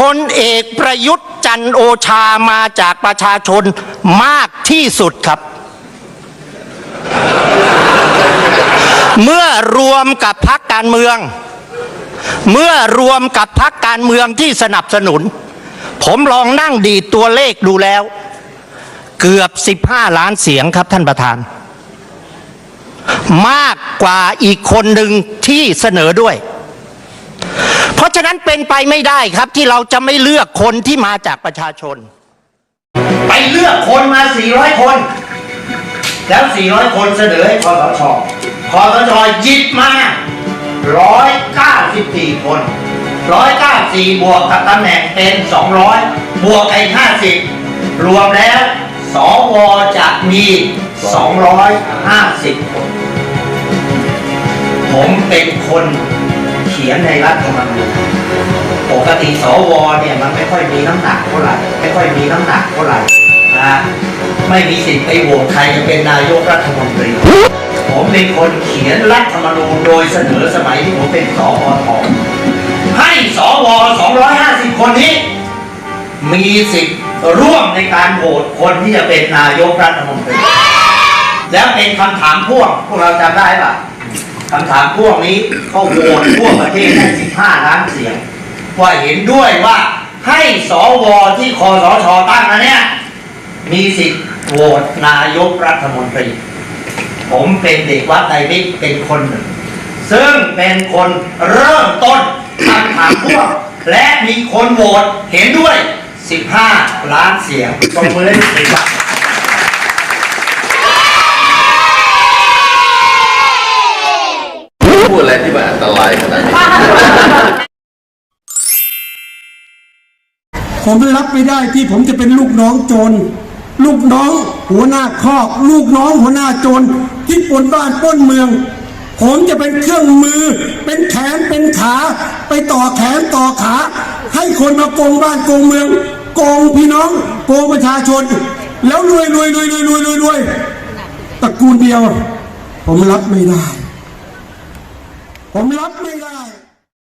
พลเอกประยุทธ์จันโอชามาจากประชาชนมากที่สุดครับ เมื่อรวมกับพักการเมือง เมื่อรวมกับพักการเมืองที่สนับสนุน ผมลองนั่งดีตัวเลขดูแล้ว เกือบ 15 ล้านเสียงครับท่านประธาน มากกว่าอีกคนหนึ่งที่เสนอด้วย เพราะฉะนั้นเป็นไปไม่ได้ครับที่เราจะไม่เลือกคนที่มาจากประชาชน ไปเลือกคนมา 400 คน แล้ว 400 คนเสนอให้คอสชคอสชหยิบมา 194 คน 194 บวกกับตำแหน่งเป็น 200 บวกไอ้50 รวมแล้วสวจะมี 250 คน ผมเป็นคน เขียนในรัฐธรรมนูญปกติสวเนี่ยมันไม่ค่อยมีน้ำหนักเท่าไหร่ไม่ค่อยมีน้ำหนักเท่าไหร่นะฮะไม่มีสิทธิ์ไปโหวตใครจะเป็นนายกรัฐมนตรี ผมเป็นคนเขียนรัฐธรรมนูญโดยเสนอสมัยที่ผมเป็นสวทให้สว250 คนนี้ มีสิทธิ์ร่วมในการโหวตคนที่จะเป็นนายกรัฐมนตรีแล้วเป็นคำถามพ่วงพวกเราจำได้ปะ คำถามพวงนี้เขาโหวตทั่วประเทศได้15 ล้านเสียงว่าเห็นด้วยว่าให้สวที่คอสชตั้งมาเนี่ย มีสิทธิ์โหวตนายกรัฐมนตรี ผมเป็นเด็กวัดไตรมิตรเป็นคนหนึ่ง ซึ่งเป็นคนเริ่มต้นคำถามพวงและมีคนโหวตเห็นด้วย 15 ล้านเสียงตรงมือให้สิครับ พูดอะไรที่มันอันตรายขนาดนี้ ผมรับไม่ได้ที่ผมจะเป็นลูกน้องโจร ลูกน้องหัวหน้าครอกลูกน้องหัวหน้าโจรที่ปนบ้านป้นเมือง ผมจะเป็นเครื่องมือ เป็นแขนเป็นขา ไปต่อแขนต่อขา ให้คนมาโกงบ้านโกงเมือง โกงพี่น้องโกงประชาชน แล้วรวยรวยรวยรวยรวยรวยรวยตระกูลเดียว ผมรับไม่ได้ ผมรับไม่ได้